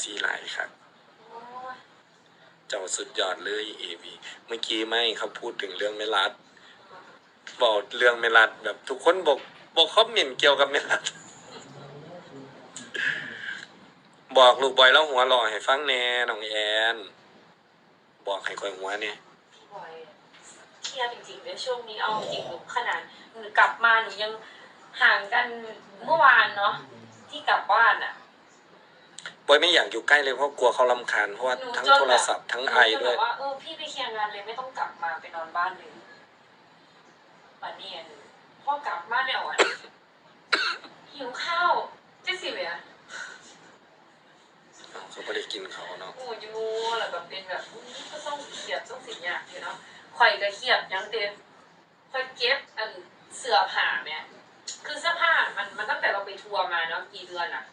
ซีหลายครับ เจ้าสุดยอดเลยเอวีเมื่อกี้ไม่เขาพูดถึงเรื่องเมลัดบอกเรื่องเมลัดแบบทุกคนบอกบอกคอมเมนต์เกี่ยวกับเมลัด บอกลูกบอยแล้วหัวหล่อให้ฟังแน่น้องแอนบอกให้คอยหัวเนี่ยบอยเครียดจริงๆเลยช่วงนี้เอาจริงหนูขนาดหนูกลับมาหนูยังห่างกันเมื่อวานเนาะที่กลับบ้านอะ บอยไม่อยากอยู่ใกล้เลยเพราะกลัวเขาลำคาญเพราะว่าหนูทั้งจนโทแบบรศัพท์ทั้งไอหนูจะด้วยแบบว่าเออพี่ไปเคลียร์งานเลยไม่ต้องกลับมาไปนอนบ้านเลยปันเนียนพ่อกลับมาแล้วอะหิวข้าวเจ๊สิเวียเขาไม่ได้กินเขาเนาะโอ้ยมูแล้วแบบเป็นแบบอุ๊ยก็ต้องเครียดต้องสิยากอยู่เนาะข่อยก็เครียดยังเต็มข่อยเก็บอันเสื้อผ้าเนี่ยคือเสื้อผ้ามันมันตั้งแต่เราไปทัวร์มาเนาะกี่เดือนอะ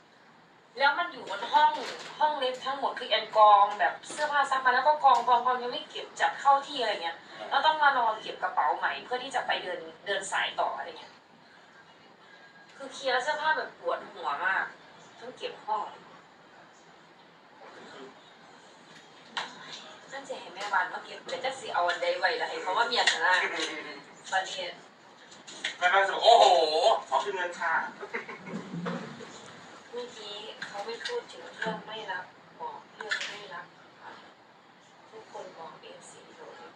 แล้วมันอยู่บนห้องห้องเล็กทั้งหมดคือแอนกองแบบเสื้อผ้าซักมาแล้วก็กองกองกองยังไม่เก็บจัดเข้าที่อะไรเงี้ยเราต้องมารอเก็บกระเป๋าใหม่เพื่อที่จะไปเดินเดินสายต่ออะไรเงี้ยคือเคลียร์เสื้อผ้าแบบปวดหัวมากต้องเก็บห้องนั่นจะเห็นแม่บ้านมาเก็บแต่จะสิเอาอันใดไว้ละให้เพราะว่าเมียชนะบัดนี้แม่บ้านจะบอกโอ้โหขอคืนเงินค่ะ เมื่อกี้เขาไม่ พูดถึงเรื่องไม่รับบอกเรื่องไม่รับค่ะทุกคนบอกเอฟซีโดเล็ก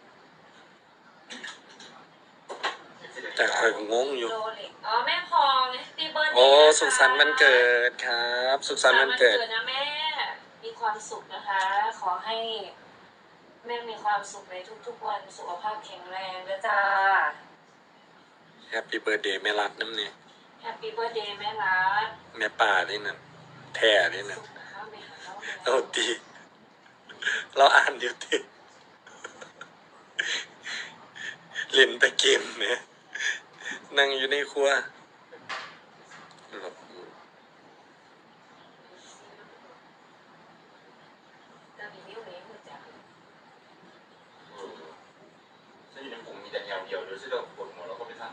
แต่คอยงงอยู่ โดเล็กอ๋อแม่พองตีเบิร์ดโอ้ สุขสันต์วันเกิดครับ สุขสันต์วันเกิด นะแม่ มีความสุขนะคะ ขอให้ แม่มีความสุขในทุกๆวันสุขภาพแข็งแรงด้วยจ้าแฮปปี้เบิร์ดเดย์แม่รัดน้ำเนี่ย แฮปปี้เบิร์ดเดย์แม่รัก แม่ป่านี่น่ะ แท่นี่นะเราตีเราอ่านเดี๋ยวตีเล่นแต่เกมเนี่ยนั่งอยู่ในครัวหลบอยู่จะมีนิ้วเล็กหัวในผมมีแต่แนวเดียวเดี๋ยวฉันจะปวดหัวแล้วก็ไม่ทัน